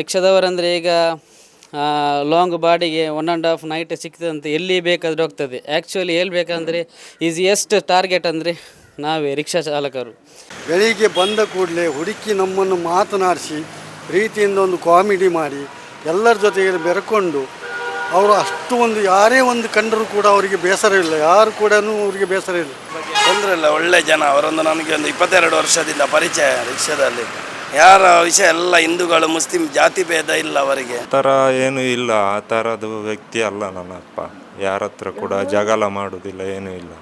ರಿಕ್ಷಾದವರಂದರೆ ಈಗ ಲಾಂಗ್ ಬಾಡಿಗೆ one and half night ಸಿಗ್ತದಂತೆ ಎಲ್ಲಿ ಬೇಕಾದರೂ ಹೋಗ್ತದೆ. ಆ್ಯಕ್ಚುಲಿ ಹೇಳ್ಬೇಕಂದ್ರೆ ಈಸಿಯೆಸ್ಟ್ ಟಾರ್ಗೆಟ್ ಅಂದರೆ ನಾವೇ ರಿಕ್ಷಾ ಚಾಲಕರು. ಬೆಳಿಗ್ಗೆ ಬಂದ ಕೂಡಲೇ ಹುಡುಕಿ ನಮ್ಮನ್ನು ಮಾತನಾಡಿಸಿ ಪ್ರೀತಿಯಿಂದ ಒಂದು ಕಾಮಿಡಿ ಮಾಡಿ ಎಲ್ಲರ ಜೊತೆಗೆ ಬೆರ್ಕೊಂಡು ಅವರು ಅಷ್ಟು ಒಂದು ಯಾರೇ ಒಂದು ಕಂಡರೂ ಕೂಡ ಅವರಿಗೆ ಬೇಸರ ಇಲ್ಲ. ಯಾರು ಕೂಡ ಅವರಿಗೆ ಬೇಸರ ಇಲ್ಲ. ತೊಂದರೆ ಇಲ್ಲ ಒಳ್ಳೆ ಜನ. ಅವರೊಂದು ನನಗೆ ಒಂದು ಇಪ್ಪತ್ತೆರಡು ವರ್ಷದಿಂದ ಪರಿಚಯ ರಿಕ್ಷಾದಲ್ಲಿ. ಯಾರ ವಿಷಯ? ಎಲ್ಲ ಹಿಂದೂಗಳು ಮುಸ್ಲಿಂ ಜಾತಿ ಭೇದ ಇಲ್ಲ ಅವರಿಗೆ. ಆ ಥರ ಏನು ಇಲ್ಲ. ಆ ಥರದ್ದು ವ್ಯಕ್ತಿ ಅಲ್ಲ ನನ್ನಪ್ಪ. ಯಾರ ಹತ್ರ ಕೂಡ ಜಗಳ ಮಾಡೋದಿಲ್ಲ ಏನೂ ಇಲ್ಲ.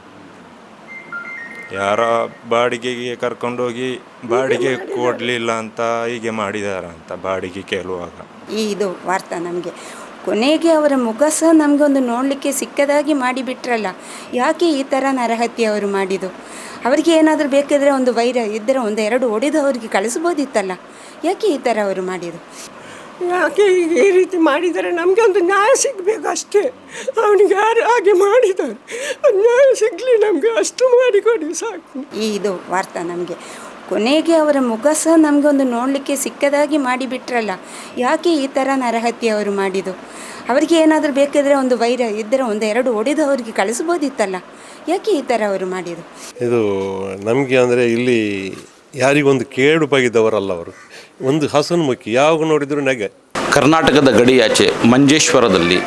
ಯಾರ ಬಾಡಿಗೆಗೆ ಕರ್ಕೊಂಡೋಗಿ ಬಾಡಿಗೆ ಕೊಡಲಿಲ್ಲ ಅಂತ ಹೀಗೆ ಮಾಡಿದಾರ ಅಂತ ಬಾಡಿಗೆ ಕೇಳುವಾಗ. ಈ ಇದು ವಾರ್ತಾ ನಮಗೆ. ಕೊನೆಗೆ ಅವರ ಮುಖ ಸಹ ನಮಗೊಂದು ನೋಡಲಿಕ್ಕೆ ಸಿಕ್ಕದಾಗಿ ಮಾಡಿಬಿಟ್ರಲ್ಲ. ಯಾಕೆ ಈ ಥರ ನರಹತ್ಯೆ ಅವರು ಮಾಡಿದ್ದು? ಅವರಿಗೆ ಏನಾದರೂ ಬೇಕಿದ್ರೆ ಒಂದು ವೈರ ಇದ್ದರೆ ಒಂದು ಎರಡು ಹೊಡೆದು ಅವರಿಗೆ ಕಳಿಸ್ಬೋದಿತ್ತಲ್ಲ. ಯಾಕೆ ಈ ಥರ ಅವರು ಮಾಡಿದರು ಯಾಕೆ ಈ ರೀತಿ ಮಾಡಿದರೆ ನಮಗೆ ಒಂದು ನ್ಯಾಯ ಸಿಗಬೇಕು ಅಷ್ಟೇ. ಅವನಿಗೆ ಯಾರು ಹಾಗೆ ಮಾಡಿದ್ದಾರೆ? ನ್ಯಾಯ ಸಿಗಲಿ ನಮಗೆ ಅಷ್ಟು ಮಾಡಿಕೊಡಿ ಸಾಕು. ಈ ಇದು ವಾರ್ತಾ ನಮಗೆ. ಕೊನೆಗೆ ಅವರ ಮುಖ ಸಹ ನಮಗೊಂದು ನೋಡಲಿಕ್ಕೆ ಸಿಕ್ಕದಾಗಿ ಮಾಡಿಬಿಟ್ರಲ್ಲ. ಯಾಕೆ ಈ ಥರ ನರಹತ್ಯೆ ಅವರು ಮಾಡಿದ್ದು? ಅವರಿಗೆ ಏನಾದರೂ ಬೇಕಿದ್ರೆ ಒಂದು ವೈರ ಇದ್ದರೆ ಒಂದು ಎರಡು ಹೊಡೆದು ಅವರಿಗೆ ಕಳಿಸ್ಬೋದಿತ್ತಲ್ಲ. ಯಾಕೆ ಈ ಥರ ಅವರು ಮಾಡಿದ್ದು? ಇದು ನಮಗೆ ಅಂದರೆ ಇಲ್ಲಿ ಯಾರಿಗೊಂದು ಕೇಡು ಬಗೆದವರಲ್ಲ ಅವರು. ಒಂದು ಹಸನ್ಮುಖಿ ಯಾವಾಗ ನೋಡಿದ್ರು ನಗೆ. ಕರ್ನಾಟಕದ ಗಡಿಯಾಚೆ ಮಂಜೇಶ್ವರದಲ್ಲಿ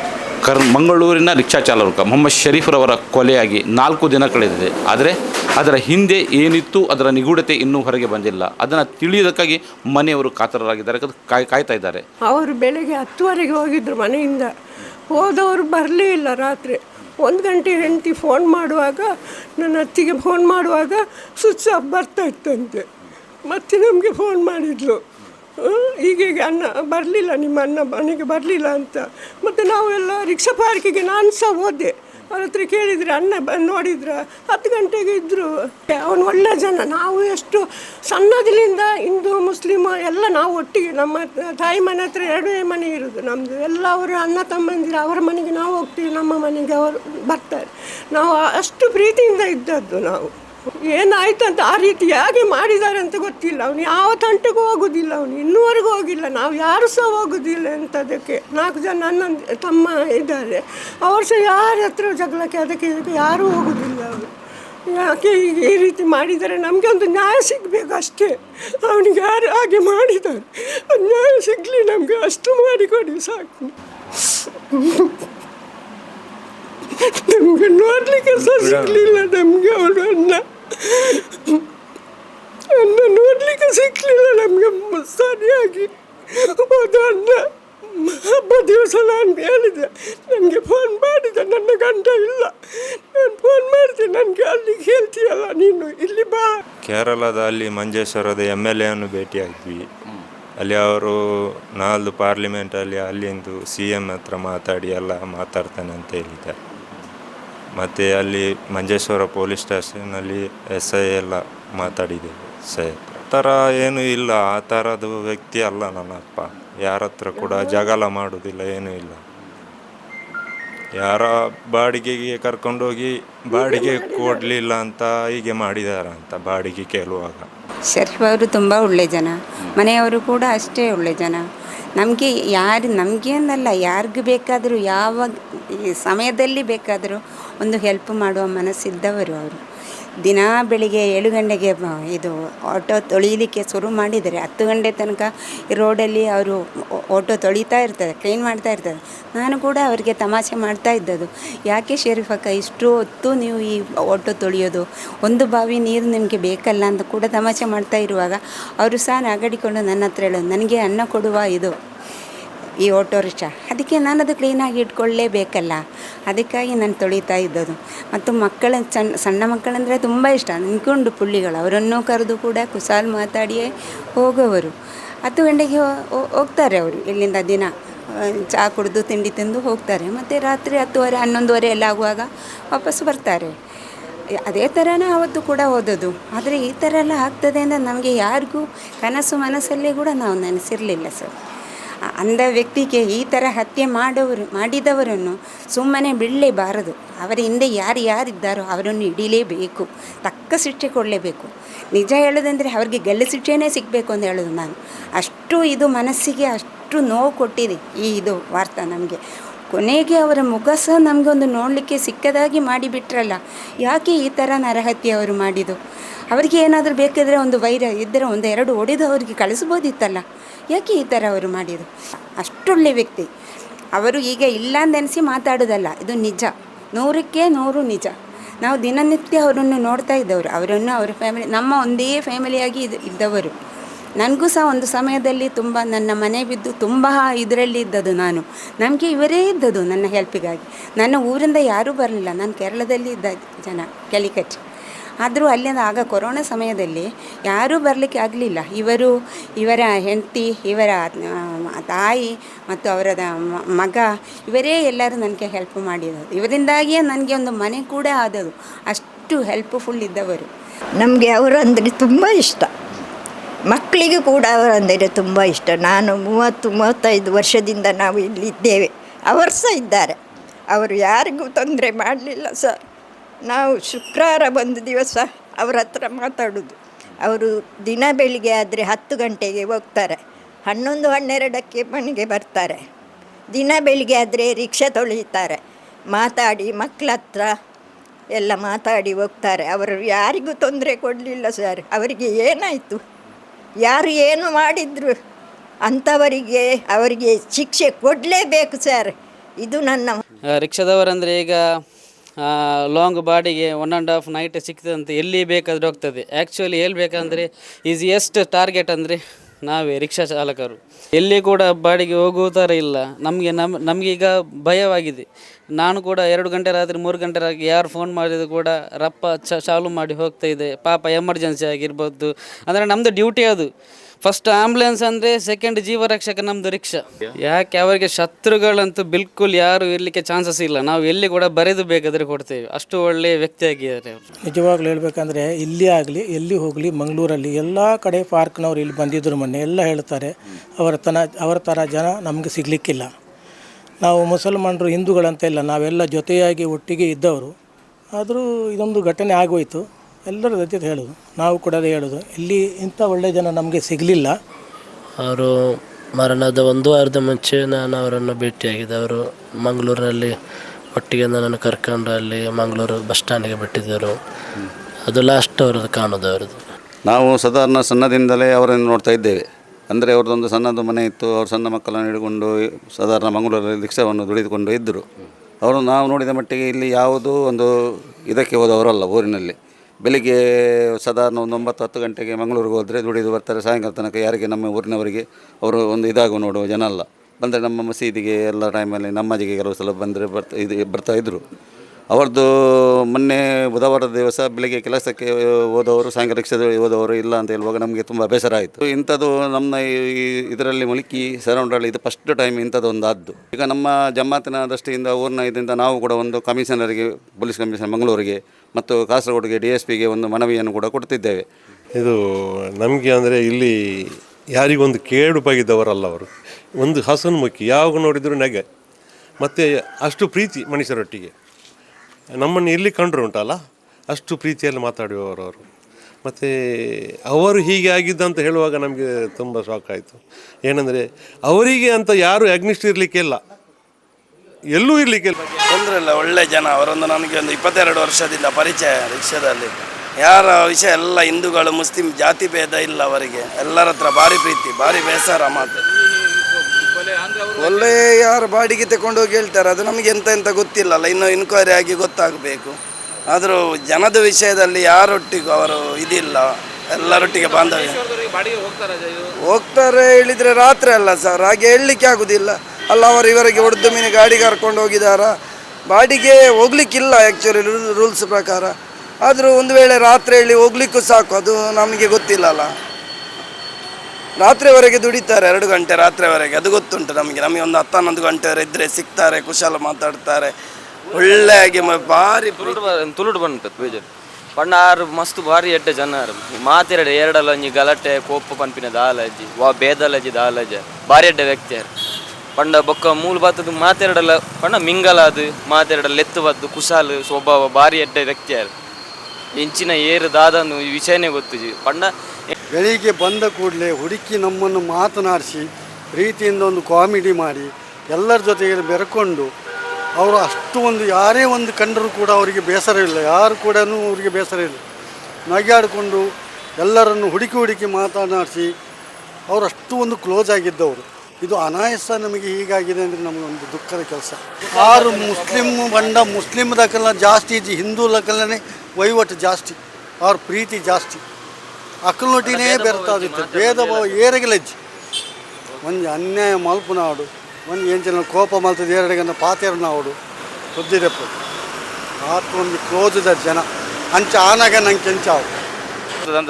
ಕರ್ ಮಂಗಳೂರಿನ ರಿಕ್ಷಾ ಚಾಲಕ ಮೊಹಮ್ಮದ್ ಶರೀಫ್ರವರ ಕೊಲೆಯಾಗಿ ನಾಲ್ಕು ದಿನ ಕಳೆದಿದೆ. ಆದರೆ ಅದರ ಹಿಂದೆ ಏನಿತ್ತು, ಅದರ ನಿಗೂಢತೆ ಇನ್ನೂ ಹೊರಗೆ ಬಂದಿಲ್ಲ. ಅದನ್ನು ತಿಳಿಯೋದಕ್ಕಾಗಿ ಮನೆಯವರು ಕಾತರರಾಗಿದ್ದಾರೆ. ಕಾಯ್, ಕಾಯ್ತಾ ಇದ್ದಾರೆ. ಅವರು ಬೆಳಗ್ಗೆ ಹತ್ತುವರೆಗೆ ಹೋಗಿದ್ರು ಮನೆಯಿಂದ. ಹೋದವರು ಬರಲೇ ಇಲ್ಲ ರಾತ್ರಿ. ಒಂದು ಗಂಟೆ ಹೆಂಡತಿ ಫೋನ್ ಮಾಡುವಾಗ, ನನ್ನ ಅತ್ತಿಗೆ ಫೋನ್ ಮಾಡುವಾಗ ಸ್ವಿಚ್ ಆಫ್ ಬರ್ತಾ ಇತ್ತಂತೆ. ಮತ್ತೆ ನಮಗೆ ಫೋನ್ ಮಾಡಿದ್ಲು. ಹೀಗೆ ಅನ್ನ ಬರಲಿಲ್ಲ, ನಿಮ್ಮ ಅನ್ನ ಮನೆಗೆ ಬರಲಿಲ್ಲ ಅಂತ. ಮತ್ತು ನಾವೆಲ್ಲ ರಿಕ್ಷಾ ಪಾರ್ಕಿಗೆ ನಾನು ಸಹ ಹೋದೆ. ಅವ್ರ ಹತ್ರ ಕೇಳಿದರೆ ಅನ್ನ ಬ ನೋಡಿದ್ರ, ಹತ್ತು ಗಂಟೆಗೆ ಇದ್ದರು ಅವನು ಒಳ್ಳೆ ಜನ. ನಾವು ಎಷ್ಟು ಸಣ್ಣದಿಲಿಂದ ಹಿಂದೂ, ಮುಸ್ಲಿಮ್, ಎಲ್ಲ ನಾವು ಒಟ್ಟಿಗೆ, ನಮ್ಮ ತಾಯಿ ಮನೆ ಹತ್ರ ಎರಡೇ ಮನೆ ಇರೋದು ನಮ್ಮದು ಎಲ್ಲ ಅವರು ಅಣ್ಣ ತಮ್ಮಂದಿರು ಅವರ ಮನೆಗೆ ನಾವು ಹೋಗ್ತೀವಿ, ನಮ್ಮ ಮನೆಗೆ ಅವರು ಬರ್ತಾರೆ. ನಾವು ಅಷ್ಟು ಪ್ರೀತಿಯಿಂದ ಇದ್ದದ್ದು ನಾವು. ಏನಾಯ್ತು ಅಂತ ಆ ರೀತಿ ಹೇಗೆ ಮಾಡಿದ್ದಾರೆ ಅಂತ ಗೊತ್ತಿಲ್ಲ. ಅವನು ಯಾವ ತಂಟೆಗೂ ಹೋಗೋದಿಲ್ಲ ಅವನು. ಇನ್ನೂವರೆಗೂ ಹೋಗಿಲ್ಲ. ನಾವು ಯಾರು ಸಹ ಹೋಗೋದಿಲ್ಲ ಅದಕ್ಕೆ ನಾಲ್ಕು ಜನ ನನ್ನ ತಮ್ಮ ಇದ್ದಾರೆ. ಅವರು ಸಹ ಯಾರ ಹತ್ರ ಜಗಳಕ್ಕೆ, ಅದಕ್ಕೆ ಇದಕ್ಕೆ ಯಾರೂ ಹೋಗೋದಿಲ್ಲ ಅವರು. ಯಾಕೆ ಈಗ ಈ ರೀತಿ ಮಾಡಿದರೆ ನಮಗೆ ಒಂದು ನ್ಯಾಯ ಸಿಗಬೇಕು ಅಷ್ಟೇ. ಅವನಿಗೆ ಯಾರು ಹಾಗೆ ಮಾಡಿದ್ದಾರೆ? ನ್ಯಾಯ ಸಿಗಲಿ ನಮಗೆ. ಅಷ್ಟು ಮಾಡಿಕೊಡಿ ಸಾಕು. ನಮಗೆ ನೋಡ್ಲಿಕ್ಕೆ ಸಹ ಸಿಗಲಿಲ್ಲ ನಮಗೆ ಅವನು ಅನ್ನ. ಅನ್ನ ನೋಡಲಿಕ್ಕೆ ಸಿಕ್ಕಲಿಲ್ಲ ನಮಗೆ ಸರಿಯಾಗಿ ಅದು ಅನ್ನ. ಹಬ್ಬ ದಿವಸ ನಾನು ಹೇಳಿದೆ ನನಗೆ ಫೋನ್ ಮಾಡಿದೆ ನನ್ನ ಗಂಡ ಇಲ್ಲ. ನಾನು ಫೋನ್ ಮಾಡ್ತೀನಿ ನನಗೆ ಅಲ್ಲಿಗೆ ಹೇಳ್ತೀಯಲ್ಲ ನೀನು ಇಲ್ಲಿ ಬಾ. ಕೇರಳದ ಅಲ್ಲಿ ಮಂಜೇಶ್ವರದ ಎಂ ಎಲ್ ಎಯನ್ನು ಭೇಟಿಯಾದ್ವಿ. ಅಲ್ಲಿ ಅವರು ನಾಲ್ದು ಪಾರ್ಲಿಮೆಂಟಲ್ಲಿ ಅಲ್ಲಿಂದು ಸಿ ಎಂ ಹತ್ರ ಮಾತಾಡಿ ಎಲ್ಲ ಮಾತಾಡ್ತಾನೆ ಅಂತ ಹೇಳಿದ್ದಾರೆ. ಮತ್ತು ಅಲ್ಲಿ ಮಂಜೇಶ್ವರ ಪೊಲೀಸ್ ಸ್ಟೇಷನಲ್ಲಿ ಎಸ್ ಐ ಎಲ್ಲ ಮಾತಾಡಿದ್ದೇವೆ ಸರ್. ಆ ಥರ ಏನೂ ಇಲ್ಲ, ಆ ಥರದ ವ್ಯಕ್ತಿ ಅಲ್ಲ ನನ್ನಪ್ಪ. ಯಾರ ಹತ್ರ ಕೂಡ ಜಗಳ ಮಾಡೋದಿಲ್ಲ, ಏನೂ ಇಲ್ಲ. ಯಾರ ಬಾಡಿಗೆಗೆ ಕರ್ಕೊಂಡೋಗಿ ಬಾಡಿಗೆ ಕೊಡಲಿಲ್ಲ ಅಂತ ಹೀಗೆ ಮಾಡಿದಾರ ಅಂತ ಬಾಡಿಗೆ ಕೇಳುವಾಗ. ಶರೀಫ್ ಅವರು ತುಂಬ ಒಳ್ಳೆ ಜನ. ಮನೆಯವರು ಕೂಡ ಅಷ್ಟೇ ಒಳ್ಳೆ ಜನ. ನಮಗೆ ಯಾರು ನಮಗೇನಲ್ಲ ಯಾರಿಗೂ ಬೇಕಾದರೂ ಯಾವ ಸಮಯದಲ್ಲಿ ಬೇಕಾದರೂ ಒಂದು ಹೆಲ್ಪ್ ಮಾಡುವ ಮನಸ್ಸಿದ್ದವರು ಅವರು. ದಿನಾ ಬೆಳಿಗ್ಗೆ ಏಳು ಗಂಟೆಗೆ ಇದು ಆಟೋ ತೊಳೀಲಿಕ್ಕೆ ಶುರು ಮಾಡಿದರೆ ಹತ್ತು ಗಂಟೆ ತನಕ ರೋಡಲ್ಲಿ ಅವರು ಆಟೋ ತೊಳಿತಾ ಇರ್ತಾರೆ ಕ್ಲೀನ್ ಮಾಡ್ತಾ ಇರ್ತಾರೆ. ನಾನು ಕೂಡ ಅವರಿಗೆ ತಮಾಷೆ ಮಾಡ್ತಾ ಇದ್ದದ್ದು. ಯಾಕೆ ಶರೀಫಕ್ಕ ಇಷ್ಟು ಹೊತ್ತು ನೀವು ಈ ಆಟೋ ತೊಳೆಯೋದು? ಒಂದು ಬಾವಿ ನೀರು ನಿಮಗೆ ಬೇಕಲ್ಲ ಅಂತ ಕೂಡ ತಮಾಷೆ ಮಾಡ್ತಾ ಇರುವಾಗ, ಅವರು ಸಹ ನಗಡಿಕೊಂಡು ನನ್ನ ಹತ್ರ ಹೇಳೋದು, ನನಗೆ ಅನ್ನ ಕೊಡುವ ಇದು. ಈ ಆಟೋ ರಿಕ್ಷಾ ಅದಕ್ಕೆ ನಾನು ಅದು ಕ್ಲೀನಾಗಿ ಇಟ್ಕೊಳ್ಳೇಬೇಕಲ್ಲ. ಅದಕ್ಕಾಗಿ ನಾನು ತೊಳಿತಾ ಇದ್ದದು ಮತ್ತು ಮಕ್ಕಳ ಸಣ್ಣ ಸಣ್ಣ ಮಕ್ಕಳಂದರೆ ತುಂಬ ಇಷ್ಟ. ನಿಂತ್ಕೊಂಡು ಪುಳ್ಳಿಗಳು. ಅವರನ್ನು ಕರೆದು ಕೂಡ ಕುಸಾಲ್ ಮಾತಾಡಿಯೇ ಹೋಗೋವರು ಹತ್ತು ಗಂಟೆಗೆ ಹೋಗ್ತಾರೆ ಅವರು. ಇಲ್ಲಿಂದ ದಿನ ಚಹಾ ಕುಡಿದು ತಿಂಡಿ ತಿಂದು ಹೋಗ್ತಾರೆ. ಮತ್ತು ರಾತ್ರಿ ಹತ್ತುವರೆ, ಹನ್ನೊಂದುವರೆ ಎಲ್ಲ ಆಗುವಾಗ ವಾಪಸ್ ಬರ್ತಾರೆ. ಅದೇ ಥರನೇ ಅವತ್ತು ಕೂಡ ಓದೋದು ಆದರೆ ಈ ಥರ ಎಲ್ಲ ಆಗ್ತದೆ ಅಂತ ನಮಗೆ ಯಾರಿಗೂ ಕನಸು ಮನಸ್ಸಲ್ಲಿ ಕೂಡ ನಾವು ನೆನೆಸಿರಲಿಲ್ಲ ಸರ್. ಅಂಧ ವ್ಯಕ್ತಿಗೆ ಈ ಥರ ಹತ್ಯೆ ಮಾಡೋರು, ಮಾಡಿದವರನ್ನು ಸುಮ್ಮನೆ ಬಿಡಲೇಬಾರದು. ಅವರ ಹಿಂದೆ ಯಾರು ಯಾರಿದ್ದಾರೋ ಅವರನ್ನು ಹಿಡಿಲೇಬೇಕು. ತಕ್ಕ ಶಿಕ್ಷೆ ಕೊಡಲೇಬೇಕು. ನಿಜ ಹೇಳೋದಂದರೆ ಅವ್ರಿಗೆ ಗಲ್ಲು ಶಿಕ್ಷೆನೇ ಸಿಗಬೇಕು ಅಂತ ಹೇಳೋದು ನಾನು. ಅಷ್ಟು ಇದು ಮನಸ್ಸಿಗೆ ಅಷ್ಟು ನೋವು ಕೊಟ್ಟಿದೆ ಈ ಇದು ವಾರ್ತಾ ನಮಗೆ. ಕೊನೆಗೆ ಅವರ ಮುಖ ಸಹ ನಮಗೊಂದು ನೋಡಲಿಕ್ಕೆ ಸಿಕ್ಕದಾಗಿ ಮಾಡಿಬಿಟ್ರಲ್ಲ. ಯಾಕೆ ಈ ಥರ ನರಹತ್ಯೆ ಅವರು ಮಾಡಿದ್ದು? ಅವರಿಗೆ ಏನಾದರೂ ಬೇಕಿದ್ರೆ ಒಂದು ವೈರ ಇದ್ದರೆ ಒಂದು ಎರಡು ಹೊಡೆದು ಅವರಿಗೆ ಕಳಿಸ್ಬೋದಿತ್ತಲ್ಲ. ಯಾಕೆ ಈ ಥರ ಅವರು ಮಾಡಿದರು? ಅಷ್ಟೊಳ್ಳೆ ವ್ಯಕ್ತಿ. ಅವರು ಈಗ ಇಲ್ಲ ಅಂದೆನಿಸಿ ಮಾತಾಡೋದಲ್ಲ, ಇದು ನಿಜ. ನೂರಕ್ಕೆ ನೂರು ನಿಜ. ನಾವು ದಿನನಿತ್ಯ ಅವರನ್ನು ನೋಡ್ತಾ ಇದ್ದವರು, ಅವರನ್ನು ಅವರ ಫ್ಯಾಮಿಲಿ ನಮ್ಮ ಒಂದೇ ಫ್ಯಾಮಿಲಿಯಾಗಿ ಇದು, ಇದ್ದವರು. ನನಗೂ ಸಹ ಒಂದು ಸಮಯದಲ್ಲಿ ತುಂಬ ನನ್ನ ಮನೆ ಬಿದ್ದು ತುಂಬ ಇದರಲ್ಲಿ ಇದ್ದದ್ದು ನಾನು. ನಮಗೆ ಇವರೇ ಇದ್ದದ್ದು ನನ್ನ ಹೆಲ್ಪಿಗಾಗಿ ನನ್ನ ಊರಿಂದ ಯಾರೂ ಬರಲಿಲ್ಲ, ನಾನು ಕೇರಳದಲ್ಲಿ ಇದ್ದ ಜನ ಕ್ಯಾಲಿಕಟ್ ಆದರೂ ಅಲ್ಲಿಂದ ಆಗ ಕೊರೋನಾ ಸಮಯದಲ್ಲಿ ಯಾರೂ ಬರಲಿಕ್ಕೆ ಆಗಲಿಲ್ಲ. ಇವರು, ಇವರ ಹೆಂಡತಿ, ಇವರ ತಾಯಿ ಮತ್ತು ಅವರ ಮಗ, ಇವರೇ ಎಲ್ಲರೂ ನನಗೆ ಹೆಲ್ಪ್ ಮಾಡಿರೋದು ಇವರಿಂದಾಗಿಯೇ ನನಗೆ ಒಂದು ಮನೆ ಕೂಡ ಆದದು. ಅಷ್ಟು ಹೆಲ್ಪ್ಫುಲ್ ಇದ್ದವರು. ನಮಗೆ ಅವರಂದರೆ ತುಂಬ ಇಷ್ಟ. ಮಕ್ಕಳಿಗೂ ಕೂಡ ಅವರಂದರೆ ತುಂಬ ಇಷ್ಟ. ನಾನು ಮೂವತ್ತು, ಮೂವತ್ತೈದು ವರ್ಷದಿಂದ ನಾವು ಇಲ್ಲಿದ್ದೇವೆ. ಅವರು ಸಹ ಇದ್ದಾರೆ. ಅವರು ಯಾರಿಗೂ ತೊಂದರೆ ಮಾಡಲಿಲ್ಲ ಸರ್. ನಾವು ಶುಕ್ರವಾರ ಒಂದು ದಿವಸ ಅವರ ಹತ್ರ ಮಾತಾಡೋದು. ಅವರು ದಿನ ಬೆಳಿಗ್ಗೆ ಆದರೆ ಹತ್ತು ಗಂಟೆಗೆ ಹೋಗ್ತಾರೆ. ಹನ್ನೊಂದು, ಹನ್ನೆರಡಕ್ಕೆ ಮನೆಗೆ ಬರ್ತಾರೆ. ದಿನ ಬೆಳಿಗ್ಗೆ ಆದರೆ ರಿಕ್ಷಾ ತೊಳಿತಾರೆ. ಮಾತಾಡಿ ಮಕ್ಕಳ ಹತ್ರ ಎಲ್ಲ ಮಾತಾಡಿ ಹೋಗ್ತಾರೆ. ಅವರು ಯಾರಿಗೂ ತೊಂದರೆ ಕೊಡಲಿಲ್ಲ ಸರ್ ಅವರಿಗೆ ಏನಾಯಿತು? ಯಾರು ಏನು ಮಾಡಿದ್ರು? ಅಂಥವರಿಗೆ ಅವರಿಗೆ ಶಿಕ್ಷೆ ಕೊಡಲೇಬೇಕು ಸರ್ ಇದು ನನ್ನ ರಿಕ್ಷಾದವರಂದರೆ ಈಗ ಲಾಂಗ್ ಬಾಡಿಗೆ ಒನ್ ಆ್ಯಂಡ್ ಹಾಫ್ ನೈಟ್ ಸಿಕ್ತದಂತೆ ಎಲ್ಲಿ ಬೇಕಾದರೂ ಹೋಗ್ತದೆ. ಆ್ಯಕ್ಚುಲಿ ಹೇಳ್ಬೇಕಂದ್ರೆ ಎಸ್ಟ್ ಟಾರ್ಗೆಟ್ ಅಂದರೆ ನಾವೇ ರಿಕ್ಷಾ ಚಾಲಕರು. ಎಲ್ಲಿ ಕೂಡ ಬಾಡಿಗೆ ಹೋಗುವ ಥರ ಇಲ್ಲ. ನಮಗೆ ನಮ್ಮ ನಮಗೀಗ ಭಯವಾಗಿದೆ. ನಾನು ಕೂಡ ಎರಡು ಗಂಟೆ ರಾತ್ರಿ ಮೂರು ಗಂಟೆ ರಾತ್ರಿ ಯಾರು ಫೋನ್ ಮಾಡಿದ್ರು ಕೂಡ ರಪ್ಪ ಚ ಚಾಲು ಮಾಡಿ ಹೋಗ್ತಾ ಇದೆ. ಪಾಪ ಎಮರ್ಜೆನ್ಸಿ ಆಗಿರ್ಬೋದು. ಅಂದರೆ ನಮ್ಮದು ಡ್ಯೂಟಿ ಅದು. ಫಸ್ಟ್ ಆಂಬ್ಯುಲೆನ್ಸ್ ಅಂದರೆ ಸೆಕೆಂಡ್ ಜೀವ ರಕ್ಷಕ ನಮ್ಮದು ರಿಕ್ಷಾ. ಯಾಕೆ ಅವರಿಗೆ ಶತ್ರುಗಳಂತೂ ಬಿಲ್ಕುಲ್ ಯಾರು ಇರಲಿಕ್ಕೆ ಚಾನ್ಸಸ್ ಇಲ್ಲ. ನಾವು ಎಲ್ಲಿ ಕೂಡ ಬರೆದು ಬೇಕಾದರೆ ಕೊಡ್ತೇವೆ. ಅಷ್ಟು ಒಳ್ಳೆಯ ವ್ಯಕ್ತಿ ಆಗಿದ್ದಾರೆ ನಿಜವಾಗ್ಲೂ ಹೇಳ್ಬೇಕಂದ್ರೆ ಇಲ್ಲಿ ಆಗಲಿ, ಎಲ್ಲಿ ಹೋಗಲಿ, ಮಂಗಳೂರಲ್ಲಿ ಎಲ್ಲ ಕಡೆ ಪಾರ್ಕ್ನವ್ರು ಇಲ್ಲಿ ಬಂದಿದ್ದರು ಮೊನ್ನೆ, ಎಲ್ಲ ಹೇಳ್ತಾರೆ. ಅವರ ತನ, ಅವರ ಥರ ಜನ ನಮಗೆ ಸಿಗಲಿಕ್ಕಿಲ್ಲ. ನಾವು ಮುಸಲ್ಮಾನರು ಹಿಂದೂಗಳಂತ ಇಲ್ಲ ನಾವೆಲ್ಲ ಜೊತೆಯಾಗಿ ಒಟ್ಟಿಗೆ ಇದ್ದವರು. ಆದರೂ ಇದೊಂದು ಘಟನೆ ಆಗೋಯ್ತು. ಎಲ್ಲರ ಜೊತೆ ಹೇಳೋದು. ನಾವು ಕೂಡ ಅದೇ ಹೇಳೋದು. ಇಲ್ಲಿ ಇಂಥ ಒಳ್ಳೆಯ ಜನ ನಮಗೆ ಸಿಗಲಿಲ್ಲ. ಅವರು ಮರಣದ ಒಂದು ವಾರದ ಮುಂಚೆ ನಾನು ಅವರನ್ನು ಭೇಟಿಯಾಗಿದ್ದೆ. ಅವರು ಮಂಗಳೂರಿನಲ್ಲಿ ಒಟ್ಟಿಗೆ ನನ್ನನ್ನು ಕರ್ಕೊಂಡು ಅಲ್ಲಿ ಮಂಗಳೂರು ಬಸ್ ಸ್ಟ್ಯಾಂಡಿಗೆ ಬಿಟ್ಟಿದ್ದರು. ಅದು ಲಾಸ್ಟ್ ಅವರದ್ದು ಕಾಣೋದು ಅವರದ್ದು. ನಾವು ಸಾಧಾರಣ ಸಣ್ಣದಿಂದಲೇ ಅವರನ್ನು ನೋಡ್ತಾ ಇದ್ದೇವೆ. ಅಂದರೆ ಅವ್ರದ್ದೊಂದು ಸಣ್ಣದು ಮನೆ ಇತ್ತು, ಅವ್ರು ಸಣ್ಣ ಮಕ್ಕಳನ್ನು ಹಿಡ್ಕೊಂಡು ಸಾಧಾರಣ ಮಂಗಳೂರಲ್ಲಿ ರಿಕ್ಷಾವನ್ನು ದುಡಿದುಕೊಂಡು ಇದ್ದರು. ಅವರು ನಾವು ನೋಡಿದ ಮಟ್ಟಿಗೆ ಇಲ್ಲಿ ಯಾವುದೂ ಒಂದು ಇದಕ್ಕೆ ಹೋದವರಲ್ಲ ಊರಿನಲ್ಲಿ. ಬೆಳಿಗ್ಗೆ ಸಾಧಾರಣ ಒಂದು ಒಂಬತ್ತು ಹತ್ತು ಗಂಟೆಗೆ ಮಂಗಳೂರಿಗೆ ಹೋದರೆ ದುಡಿದು ಬರ್ತಾರೆ. ಸಾಯಂಕಾಲ ತನಕ ಯಾರಿಗೆ ನಮ್ಮ ಊರಿನವರಿಗೆ ಅವರು ಒಂದು ಇದಾಗುವ ನೋಡುವ ಜನ ಅಲ್ಲ. ಬಂದರೆ ನಮ್ಮ ಮಸೀದಿಗೆ ಎಲ್ಲ ಟೈಮಲ್ಲಿ ನಮ್ಮಜಿಗೆ ಕೆಲವು ಸಲ ಬಂದರೆ ಬರ್ತಾ ಇದು ಬರ್ತಾ ಅವ್ರದ್ದು ಮೊನ್ನೆ ಬುಧವಾರ ದಿವಸ ಬೆಳಿಗ್ಗೆ ಕೆಲಸಕ್ಕೆ ಹೋದವರು, ಸಾಯಂಕಾಲ ರಿಕ್ಷಾದಲ್ಲಿ ಹೋದವರು ಇಲ್ಲ ಅಂತ ಹೇಳುವಾಗ ನಮಗೆ ತುಂಬ ಬೇಸರ ಆಯಿತು. ಇಂಥದ್ದು ನಮ್ಮ ಈ ಇದರಲ್ಲಿ ಮುಳುಕಿ ಸರೌಂಡಲ್ಲಿ ಇದು ಫಸ್ಟ್ ಟೈಮ್ ಇಂಥದ್ದು ಒಂದು ಆದ್ದು ಈಗ ನಮ್ಮ ಜಮಾತಿನ ದೃಷ್ಟಿಯಿಂದ, ಊರಿನ ಇದರಿಂದ ನಾವು ಕೂಡ ಒಂದು ಕಮಿಷನರಿಗೆ ಪೊಲೀಸ್ ಕಮಿಷನರ್ ಮಂಗಳೂರಿಗೆ ಮತ್ತು ಕಾಸರಗೋಡಿಗೆ ಡಿ ಎಸ್ ಪಿಗೆ ಒಂದು ಮನವಿಯನ್ನು ಕೂಡ ಕೊಡ್ತಿದ್ದೇವೆ. ಇದು ನಮಗೆ ಅಂದರೆ ಇಲ್ಲಿ ಯಾರಿಗೊಂದು ಕೇಡು ಬಗೆದವರಲ್ಲ ಅವರು. ಒಂದು ಹಸನ್ಮುಖಿ, ಯಾವಾಗ ನೋಡಿದರೂ ನಗೆ. ಮತ್ತು ಅಷ್ಟು ಪ್ರೀತಿ ಮನುಷ್ಯರೊಟ್ಟಿಗೆ. ನಮ್ಮನ್ನು ಇಲ್ಲಿ ಕಂಡ್ರು ಉಂಟಲ್ಲ? ಅಷ್ಟು ಪ್ರೀತಿಯಲ್ಲಿ ಮಾತಾಡುವವರು ಅವರು. ಮತ್ತು ಅವರು ಹೀಗೆ ಆಗಿದ್ದ ಅಂತ ಹೇಳುವಾಗ ನಮಗೆ ತುಂಬ ಶಾಕ್ ಆಯಿತು. ಏನಂದರೆ, ಅವರಿಗೆ ಅಂತ ಯಾರು ಅಗ್ನಿಸ್ಟ್ ಇರಲಿಕ್ಕೆ ಇಲ್ಲ ಎಲ್ಲೂ ಇರಲಿಕ್ಕೆ ತೊಂದರೆ ಇಲ್ಲ, ಒಳ್ಳೆ ಜನ. ಅವರೊಂದು ನನಗೆ ಒಂದು ಇಪ್ಪತ್ತೆರಡು ವರ್ಷದಿಂದ ಪರಿಚಯ ರಿಕ್ಷಾದಲ್ಲಿ. ಯಾರ ವಿಷಯ ಎಲ್ಲ ಹಿಂದೂಗಳು, ಮುಸ್ಲಿಂ ಜಾತಿ ಭೇದ ಇಲ್ಲ ಅವರಿಗೆ. ಎಲ್ಲರ ಹತ್ರ ಭಾರಿ ಪ್ರೀತಿ, ಭಾರಿ ಬೇಸರ ಮಾತು ಒಳ್ಳೆ ಯಾರು ಬಾಡಿಗೆ ತಗೊಂಡು ಹೋಗಿ ಹೇಳ್ತಾರೆ ಅದು ನಮಗೆ ಎಂತ ಎಂತ ಗೊತ್ತಿಲ್ಲಲ್ಲ ಇನ್ನು ಇನ್ಕ್ವೈರಿ ಆಗಿ ಗೊತ್ತಾಗಬೇಕು. ಆದರೂ ಜನದ ವಿಷಯದಲ್ಲಿ ಯಾರೊಟ್ಟಿಗೂ ಅವರು ಇದಿಲ್ಲ ಎಲ್ಲರೊಟ್ಟಿಗೆ ಬಾಂಧವ್ಯ. ಹೋಗ್ತಾರೆ ಹೇಳಿದರೆ ರಾತ್ರಿ ಅಲ್ಲ ಸರ್ ಹಾಗೆ ಹೇಳಲಿಕ್ಕೆ ಆಗುದಿಲ್ಲ. ಅಲ್ಲ ಅವರು ಇವರಿಗೆ ಹೊಡೆದು ಮೀನು ಗಾಡಿ ಕರ್ಕೊಂಡು ಹೋಗಿದಾರ? ಬಾಡಿಗೆ ಹೋಗ್ಲಿಕ್ಕಿಲ್ಲ ಆ್ಯಕ್ಚುಲಿ ರೂಲ್ಸ್ ಪ್ರಕಾರ. ಆದರೂ ಒಂದು ವೇಳೆ ರಾತ್ರಿ ಹೇಳಿ ಹೋಗ್ಲಿಕ್ಕೂ ಸಾಕು ಅದು ನಮಗೆ ಗೊತ್ತಿಲ್ಲಲ್ಲ. ರಾತ್ರಿವರೆಗೆ ದುಡಿತಾರೆ, ಎರಡು ಗಂಟೆ ರಾತ್ರಿವರೆಗೆ. ಅದು ಗೊತ್ತುಂಟು ನಮಗೆ. ನಮಗೆ ಒಂದು ಹತ್ತು ಗಂಟೆವರೆ ಇದ್ದರೆ ಸಿಗ್ತಾರೆ, ಕುಶಲ ಮಾತಾಡ್ತಾರೆ. ಒಳ್ಳೆಯಾಗಿ ಭಾರಿ ತುಳುಡು ಬ- ಬಂತು ಪಂಡ ಆರು ಮಸ್ತ್ ಭಾರಿ ಎಡ್ಡೆ ಜನ ಮಾತೆರಡು ಎರಡಲ್ಲ ಒಂಜಿ ಗಲಾಟೆ, ಕೋಪ ಪಂಪಿನ ದಾಲಜಿ, ವಾ ಬೇದಲಜಿ ದಾಲಜ. ಭಾರಿ ಎಡ್ಡೆ ವ್ಯಕ್ತಿ ಯಾರು ಪಂಡ ಬೊಕ್ಕ ಮೂಲ ಬಾತದ ಮಾತೆರಡಲ್ಲ ಪಂಡ ಮಿಂಗಲಾದ, ಮಾತೆರಡಲ್ಲ ಎತ್ತು ಬದ್ದು ಕುಶಾಲು, ಸ್ವಭಾವ ಭಾರಿ ಎಡ್ಡೆ ವ್ಯಕ್ತಿ ಯಾರು ಇಂಚಿನ ಏರು ದಾದನು ಈ ವಿಷಯನೇ ಗೊತ್ತು ಜಿ. ಪಂಡ ಬೆಳಿಗ್ಗೆ ಬಂದ ಕೂಡಲೇ ಹುಡುಕಿ ನಮ್ಮನ್ನು ಮಾತನಾಡಿಸಿ, ಪ್ರೀತಿಯಿಂದ ಒಂದು ಕಾಮಿಡಿ ಮಾಡಿ, ಎಲ್ಲರ ಜೊತೆಗೆ ಬೆರ್ಕೊಂಡು, ಅವರು ಅಷ್ಟು ಒಂದು ಯಾರೇ ಒಂದು ಕಂಡರೂ ಕೂಡ ಅವರಿಗೆ ಬೇಸರ ಇಲ್ಲ. ಯಾರು ಕೂಡ ಅವರಿಗೆ ಬೇಸರ ಇಲ್ಲ. ನಗೆಯಾಡಿಕೊಂಡು ಎಲ್ಲರನ್ನು ಹುಡುಕಿ ಹುಡುಕಿ ಮಾತನಾಡಿಸಿ, ಅವರು ಅಷ್ಟು ಒಂದು ಕ್ಲೋಸ್ ಆಗಿದ್ದವರು. ಇದು ಅನಾಯಾಸ ನಮಗೆ ಹೀಗಾಗಿದೆ ಅಂದರೆ ನಮಗೊಂದು ದುಃಖದ ಕೆಲಸ. ಆರು ಮುಸ್ಲಿಮ್ ಬಂಡ ಮುಸ್ಲಿಮ್ದಕ್ಕೆಲ್ಲ ಜಾಸ್ತಿ ಹಿಂದೂ ಹಿಂದೂಲಕ್ಕೆಲ್ಲನೇ ವಹಿವಾಟು ಜಾಸ್ತಿ, ಅವ್ರ ಪ್ರೀತಿ ಜಾಸ್ತಿ. ಅಕ್ಕಲೊಟ್ಟಿನೇ ಬೆರ್ತಾದಿತ್ತು ಭೇದ ಭಾವ ಏರಗಲೆಜ್ಜಿ ಒಂದು ಅನ್ಯಾಯ ಮಲ್ಪುನಾಡು ಒಂದು ಎಂಚಿನ ಕೋಪ ಮಲ್ತದ ಎರಡಿಗನ್ನ ಪಾತೆರನಾವಡು ಸುದ್ದಿರಪ್ಪ. ಆತ ಒಂದು ಕ್ಲೋಜದ ಜನ ಅಂಚ ಆನಾಗ ನಂಗೆ ಕೆಂಚಾವು.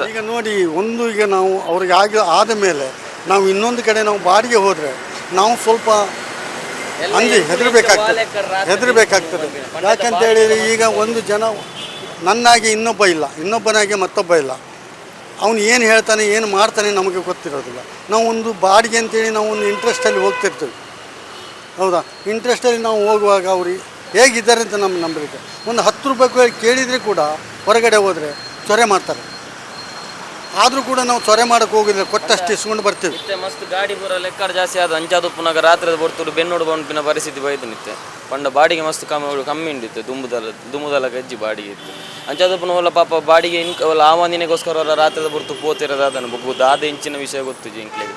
ಈಗ ನೋಡಿ ಒಂದು ಈಗ ನಾವು ಅವ್ರಿಗೆ ಆಗಿ ಆದ ಮೇಲೆ ನಾವು ಇನ್ನೊಂದು ಕಡೆ ನಾವು ಬಾಡಿಗೆ ಹೋದರೆ ನಾವು ಸ್ವಲ್ಪ ಅಂಜಿ ಹೆದರಬೇಕಾಗ್ತದೆ. ಹೆದರಬೇಕಾಗ್ತದೆ. ಯಾಕಂತ ಹೇಳಿದರೆ ಈಗ ಒಂದು ಜನ ನನ್ನಾಗಿ ಇನ್ನೊಬ್ಬ ಇಲ್ಲ ಇನ್ನೊಬ್ಬನಾಗಿ ಮತ್ತೊಬ್ಬ ಇಲ್ಲ. ಅವನು ಏನು ಹೇಳ್ತಾನೆ, ಏನು ಮಾಡ್ತಾನೆ ನಮಗೆ ಗೊತ್ತಿರೋದಿಲ್ಲ. ನಾವು ಒಂದು ಬಾಡಿಗೆ ಅಂತೇಳಿ ನಾವು ಒಂದು ಇಂಟ್ರೆಸ್ಟಲ್ಲಿ ಹೋಗ್ತಿರ್ತೀವಿ. ಹೌದಾ? ಇಂಟ್ರೆಸ್ಟಲ್ಲಿ ನಾವು ಹೋಗುವಾಗ ಅವ್ರು ಹೇಗಿದ್ದಾರೆ ಅಂತ ನಮ್ಮ ನಂಬಿಕೆ. ಒಂದು ಹತ್ತು ರೂಪಾಯಿ ಕೇಳಿದರೆ ಕೂಡ ಹೊರಗಡೆ ಹೋದರೆ ಚೊರೆ ಮಾಡ್ತಾರೆ. ಆದರೂ ಕೂಡ ನಾವು ಚೊರೆ ಮಾಡೋಕ್ಕೆ ಹೋಗಿದ್ರೆ ಕೊಟ್ಟಷ್ಟು ಇಸ್ಕೊಂಡು ಬರ್ತೀವಿ. ಮಸ್ತ್ ಗಾಡಿ ಬರೋ ಲೆಕ್ಕ ಜಾಸ್ತಿ ಆದ ಅಂಚಾದು ಪುನಃ ರಾತ್ರಿ ಬರ್ತಿರು ಬೆನ್ನೋಡು ಬಂಪಿನ ಪರಿಸ್ಥಿತಿ ಬೈದು ನಿತ್ಯ. ಪಂಡ ಬಾಡಿಗೆ ಮಸ್ತ್ ಕಮ್ಮಿ ಕಮ್ಮಿ ಉಂಡಿತ್ತು, ದುಂಬುದಲ ದುಂಬುದಲ ಗಜ್ಜಿ ಬಾಡಿಗೆ ಇತ್ತು. ಅಂಚಾದು ಪುನಃ ಒಲ್ಲ ಪಾಪ ಬಾಡಿಗೆ ಇನ್ಕ ಒಲ್ಲ ಆವಾನಿನೆಗೋಸ್ಕರ ರಾತ್ರದ ಬರ್ತು ಪೋತಿರೋದು ಅದನ್ನು ಬಗ್ಗುದು ಆದ ಇಂಚಿನ ವಿಷಯ ಗೊತ್ತು ಜಿಂಕ್ಲಿಗೆ